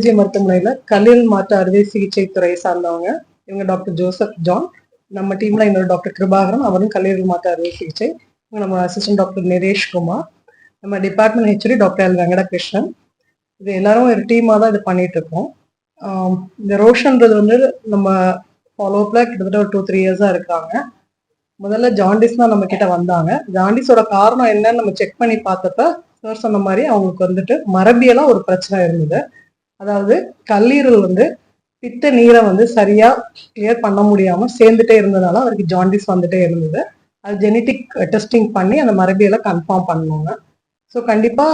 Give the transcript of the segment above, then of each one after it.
G மருத்துவமனையில கல்லீரல் மாற்று அறுவை சிகிச்சை துறையை சார்ந்தவங்க இவங்க டாக்டர் ஜோசப் ஜான். நம்ம டீம்ல இன்னொரு டாக்டர் கிருபாகரன் அவரும் கல்லீரல் மாற்று அறுவை சிகிச்சை. இவங்க நம்ம அசிஸ்டன்ட் டாக்டர் நிரேஷ் குமார். நம்ம department HD doctor L Venkatakrishnan. இது எல்லாரும் ஒரு டீமாக தான் இது பண்ணிட்டு இருக்கோம். இந்த ரோஷன்றது வந்து நம்ம ஃபாலோஅப்ல கிட்டத்தட்ட ஒரு டூ த்ரீ இயர்ஸா இருக்காங்க முதல்ல ஜாண்டிஸ் தான் நம்ம கிட்ட வந்தாங்க. ஜாண்டிஸோட காரணம் என்னன்னு நம்ம செக் பண்ணி பார்த்தப்ப சார் சொன்ன மாதிரி அவங்களுக்கு வந்துட்டு மரபியெல்லாம் ஒரு பிரச்சனை இருந்தது. அதாவது கல்லீரல் வந்து பித்த நீரை வந்து சரியா கிளியர் பண்ண முடியாம சேர்ந்துட்டே இருந்ததால அவருக்கு ஜாண்டிஸ் வந்துட்டே இருந்தது. அது ஜெனட்டிக் டெஸ்டிங் பண்ணி அந்த மரபியலை கன்ஃபார்ம் பண்ணுவாங்க. ஸோ கண்டிப்பா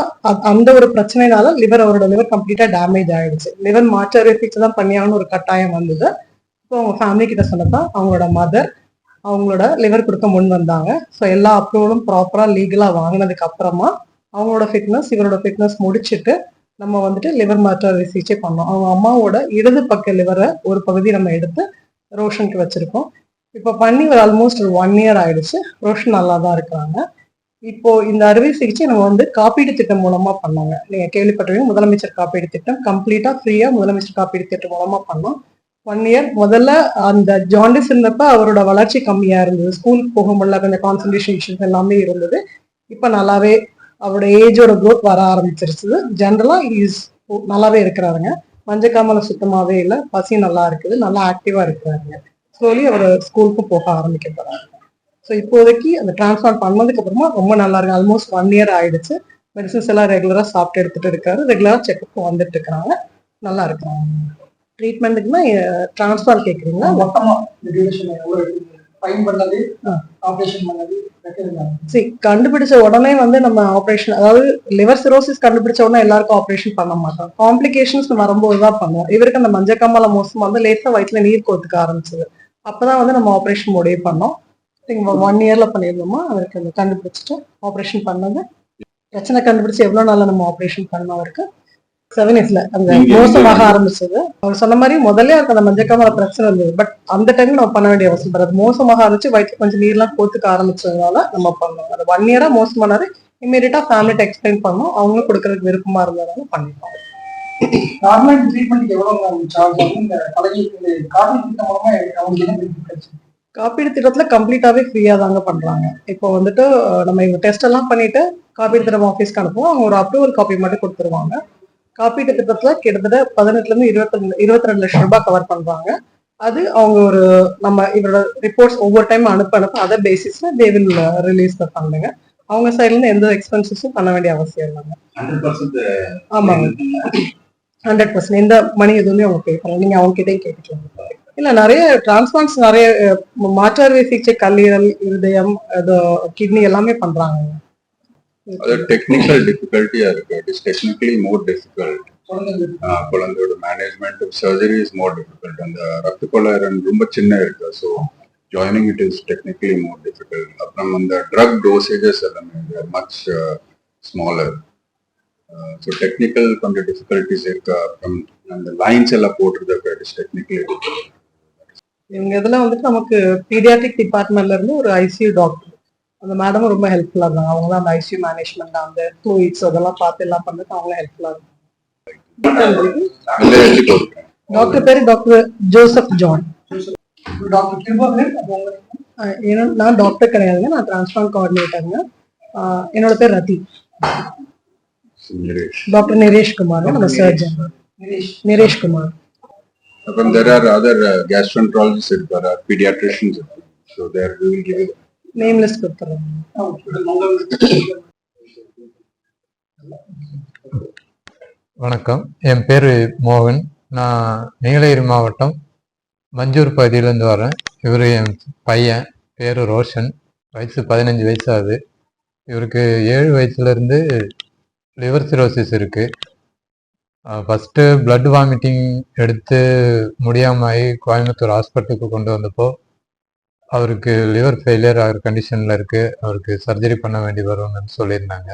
அந்த ஒரு பிரச்சனைனால லிவர் அவரோட லிவர் கம்ப்ளீட்டா டேமேஜ் ஆயிடுச்சு. லிவர் மாற்று அறுவை தான் பண்ணியாகணும் ஒரு கட்டாயம் வந்தது. ஸோ அவங்க ஃபேமிலி கிட்ட சொன்னப்ப அவங்களோட மதர் அவங்களோட லிவர் கொடுக்க முன் வந்தாங்க. ஸோ எல்லா அப்ரூவலும் ப்ராப்பரா லீகலா வாங்கினதுக்கு அப்புறமா அவங்களோட ஃபிட்னஸ் இவரோட ஃபிட்னஸ் முடிச்சிட்டு நம்ம வந்துட்டு லிவர் மாற்று அறுவை சிகிச்சை பண்ணோம். அவங்க அம்மாவோட இடது பக்க லிவரை ஒரு பகுதி நம்ம எடுத்து ரோஷனுக்கு வச்சிருக்கோம். இப்போ பண்ணி ஒரு ஆல்மோஸ்ட் ஒரு ஒன் இயர் ஆயிடுச்சு. ரோஷன் நல்லா தான் இருக்கிறாங்க. இப்போ இந்த அறுவை சிகிச்சை நம்ம வந்து காப்பீடு திட்டம் மூலமா பண்ணாங்க. நீங்க கேள்விப்பட்டிருக்கீங்க முதலமைச்சர் காப்பீடு திட்டம் கம்ப்ளீட்டா ஃப்ரீயா முதலமைச்சர் காப்பீடு திட்டம் மூலமா பண்ணோம். ஒன் இயர் முதல்ல அந்த ஜாண்டிஸ் இருந்தப்ப அவரோட வளர்ச்சி கம்மியா இருந்தது. ஸ்கூலுக்கு போக முடியல கொஞ்சம் கான்சன்ட்ரேஷன் இஷ்யூஸ் எல்லாமே இருந்தது. இப்ப நல்லாவே அவரோட ஏஜோட குரோத் வர ஆரம்பிச்சிருச்சு. ஜென்ரலா இஸ் நல்லாவே இருக்கிறாருங்க. மஞ்சக்காமலை சுத்தமாவே இல்லை. பசி நல்லா இருக்குது. நல்லா ஆக்டிவா இருக்கிறாருங்க. ஸ்லோலி அவர் ஸ்கூலுக்கும் போக ஆரம்பிக்க போறாரு. ஸோ இப்போதைக்கு அந்த டிரான்ஸ்பிளான்ட் பண்ணதுக்கு அப்புறமா ரொம்ப நல்லா இருக்கு. ஆல்மோஸ்ட் ஒன் இயர் ஆயிடுச்சு. மெடிசன்ஸ் எல்லாம் ரெகுலரா சாப்பிட்டு எடுத்துட்டு இருக்காரு. ரெகுலரா செக்அப் வந்துட்டு இருக்கிறாங்க. நல்லா இருக்கிறாங்க. ட்ரீட்மெண்ட்டுக்குன்னா டிரான்ஸ்பிளான்ட் கேட்குறீங்களா மொத்தமா ஃபைன் பண்ணது. ஆபரேஷன் பண்ணது. சரி கண்டுபிடிச்ச உடனே வந்து நம்ம ஆப்ரேஷன் அதாவது லிவர் சிரோசிஸ் கண்டுபிடிச்ச உடனே எல்லாருக்கும் ஆப்ரேஷன் பண்ண மாட்டோம். காம்ப்ளிகேஷன்ஸ் வரும்போது தான் பண்ணுவோம். இவருக்கு அந்த மஞ்சக்காமல மோசம் வந்து லேசா வயிற்றுல நீர் கோத்துக்க ஆரம்பிச்சது. அப்பதான் வந்து நம்ம ஆப்ரேஷன் முடிவு பண்ணோம். ஒன் இயர்ல பண்ணியிருந்தோமா அவருக்கு அந்த கண்டுபிடிச்சிட்டு ஆப்ரேஷன் பண்ணது. பிரச்சனை கண்டுபிடிச்சு எவ்வளவு நாள்ல நம்ம ஆப்ரேஷன் பண்ணோம் அவருக்கு? செவன் இயர்ஸ்ல அந்த மோசமாக ஆரம்பிச்சது. அவர் சொன்ன மாதிரி முதல்ல அவருக்கு அந்த மஞ்சக்காமல பிரச்சனை இருந்தது. பட் அந்த டைம்ல நம்ம பண்ண வேண்டிய அவசியம் படாது மோசமாக ஆரம்பிச்சு வயிற்று கொஞ்சம் நீர்லாம் கோத்துக்க ஆரம்பிச்சதுனால நம்ம பண்ணோம். அது ஒன் இயரா மோசமானாரு இம்மீடியட்டா ஃபேமிலிட்ட எக்ஸ்பிளைன் பண்ணோம். அவங்களும் கொடுக்கறதுக்கு விருப்பமா இருந்ததால பண்ணிட்டோம். நார்மல் ட்ரீட்மெண்ட் எவ்வளவு சார்ஜ் ஆகும்? இந்த காப்பீடு திட்டம் மூலமா அவங்களுக்கு என்ன காப்பீடு திட்டத்துல கம்ப்ளீட்டாவே ஃப்ரீயா தாங்க பண்றாங்க. இப்போ வந்துட்டு நம்ம இவங்க டெஸ்ட் எல்லாம் பண்ணிட்டு காப்பீடு திட்டம் ஆஃபீஸ்க்கு அனுப்புவோம். அவங்க ஒரு அப்ரூவல் காப்பி மட்டும் கொடுத்துருவாங்க. காப்பீட்டு திட்டத்துல கிட்டத்தட்ட பதினெட்டுல இருந்து இருபத்தி இருபத்தி ரெண்டு லட்சம் ரூபாய் கவர் பண்றாங்க. அது அவங்க ஒரு நம்ம இவரோட ரிப்போர்ட்ஸ் ஒவ்வொரு டைம் அனுப்ப அனுப்ப அதர் பேசிஸ்ல தே வில் ரிலீஸ் த ஃபண்டுங்க அவங்க சைட்ல இருந்து எந்த எக்ஸ்பென்சஸும் பண்ண வேண்டிய அவசியம் இல்லைங்க. பர்சன்ட் ஆமாங்க. ஹண்ட்ரட் பர்சன்ட் எந்த மணி எதுவுமே அவங்க பே பண்ணலாம் நீங்க அவங்க கிட்டே கேட்டுக்கலாம். இல்ல நிறைய டிரான்ஸ்பிளான்ஸ் நிறைய அஹ், மாற்று அறுவை சிகிச்சை கல்லீரல் இருதயம் கிட்னி எல்லாமே பண்றாங்க அது டெக்னிக்கல் டிஃபிகல்ட்டியா இருக்கு. It is technically more difficult குழந்தையோட management surgery is more difficult அந்த ரத்த கொள்ளரன் ரொம்ப சின்ன இருக்கு. So joining it is technically more difficult அப்புறம் அந்த ட்ரக் டோசேஜஸ் எல்லாமே மச் ஸ்மாலர் ஸோ டெக்னிக்கல் கொஞ்சம் டிஃபிகல்ட்டிஸ் இருக்கு. அப்புறம் அந்த லைன்ஸ் எல்லாம் போட்டுறதுக்கு இட் இஸ் டெக்னிக்கலி இவங்க இதுல வந்துட்டு நமக்கு பீடியாட்ரிக் டிபார்ட்மெண்ட்ல இருந்து ஒரு ஐசியூ டாக்டர் அந்த மேடமும் ரொம்ப ஹெல்ப்ஃபுல்லா இருந்தாங்க. அவங்க தான் அந்த ஐசியூ மேனேஜ்மெண்ட் அந்த ஃப்ளூயிட்ஸ் அதெல்லாம் பார்த்து எல்லாம் பண்ணது அவங்களும் ஹெல்ப்ஃபுல்லா இருந்தாங்க. டாக்டர் பேரு டாக்டர் ஜோசப் ஜான் நான் டாக்டர் கிடையாதுங்க. நான் டிரான்ஸ்பிளான்ட் கோஆர்டினேட்டருங்க என்னோட பேர் ரதி. டாக்டர் நிரேஷ் குமார் நம்ம surgeon Niresh Niresh Kumar Then there are other uh, gastroenterologists, there are pediatricians. So there name list வணக்கம். என் பேர் மோகன். நான் நீலகிரி மாவட்டம் மஞ்சூர் பகுதியிலேருந்து வரேன். இவர் என் பையன். பேர் ரோஷன். வயசு பதினஞ்சு வயசு ஆகுது இவருக்கு ஏழு வயசுலேருந்து லிவர் சிரோசிஸ் இருக்குது ஃபஸ்ட்டு பிளட் வாமிட்டிங் எடுத்து முடியாமல் ஆகி கோயம்புத்தூர் ஹாஸ்பிட்டலுக்கு கொண்டு வந்தப்போ அவருக்கு லிவர் ஃபெயிலியர் ஆகிற கண்டிஷனில் இருக்குது அவருக்கு சர்ஜரி பண்ண வேண்டி வரும்னு சொல்லியிருந்தாங்க.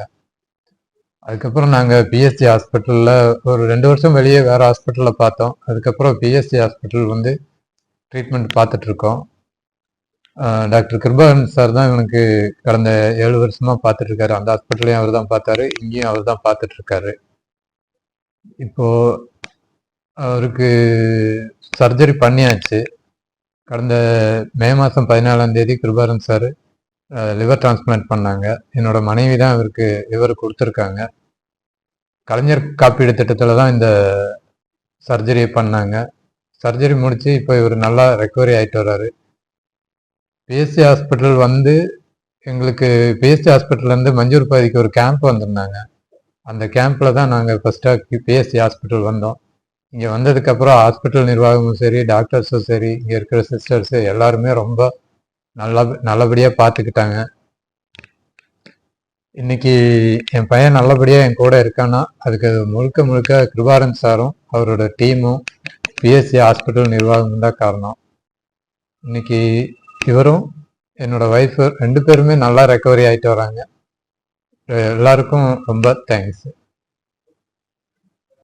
அதுக்கப்புறம் நாங்கள் பிஎஸ்சி ஹாஸ்பிட்டலில் ஒரு ரெண்டு வருஷம் வெளியே வேறு ஹாஸ்பிட்டலில் பார்த்தோம். அதுக்கப்புறம் பிஎஸ்சி ஹாஸ்பிட்டல் வந்து ட்ரீட்மெண்ட் பார்த்துட்ருக்கோம். டாக்டர் கிருபாகரன் சார் தான் இவனுக்கு கடந்த ஏழு வருஷமாக பார்த்துட்ருக்காரு. அந்த ஹாஸ்பிட்டல்லையும் அவர் தான் பார்த்தாரு. இங்கேயும் அவர் தான் பார்த்துட்ருக்காரு. இப்போது அவருக்கு சர்ஜரி பண்ணியாச்சு. கடந்த மே மாதம் பதினாலாம் தேதி கிருபாரன் சார் லிவர் டிரான்ஸ்பிளான்ட் பண்ணாங்க. என்னோட மனைவி தான் இவருக்கு லிவர் கொடுத்துருக்காங்க. கலைஞர் காப்பீடு திட்டத்தில் தான் இந்த சர்ஜரியை பண்ணாங்க. சர்ஜரி முடித்து இப்போ இவர் நல்லா ரெக்கவரி ஆகிட்டு வர்றாரு. பிஎஸ்சி ஹாஸ்பிட்டல் வந்து எங்களுக்கு பிஎஸ்சி ஹாஸ்பிட்டல்லேருந்து மஞ்சூர் பாதிக்கு ஒரு கேம்ப் வந்திருந்தாங்க. அந்த கேம்பில் தான் நாங்கள் ஃபஸ்ட்டாக பிஎஸ்சி ஹாஸ்பிட்டல் வந்தோம். இங்கே வந்ததுக்கப்புறம் ஹாஸ்பிட்டல் நிர்வாகமும் சரி டாக்டர்ஸும் சரி இங்கே இருக்கிற சிஸ்டர்ஸு எல்லாருமே ரொம்ப நல்லா நல்லபடியாக பார்த்துக்கிட்டாங்க இன்னைக்கு என் பையன் நல்லபடியாக என் கூட இருக்கான்னா அதுக்கு முழுக்க முழுக்க கிருபாரன் சாரும் அவரோட டீமும் பிஎஸ்சி ஹாஸ்பிட்டல் நிர்வாகமும் தான் காரணம். இன்னைக்கு இவரும் என்னோட ஒய்ஃபு ரெண்டு பேருமே நல்லா ரெக்கவரி ஆகிட்டு வராங்க. எல்லாருக்கும் ரொம்ப தேங்க்ஸ்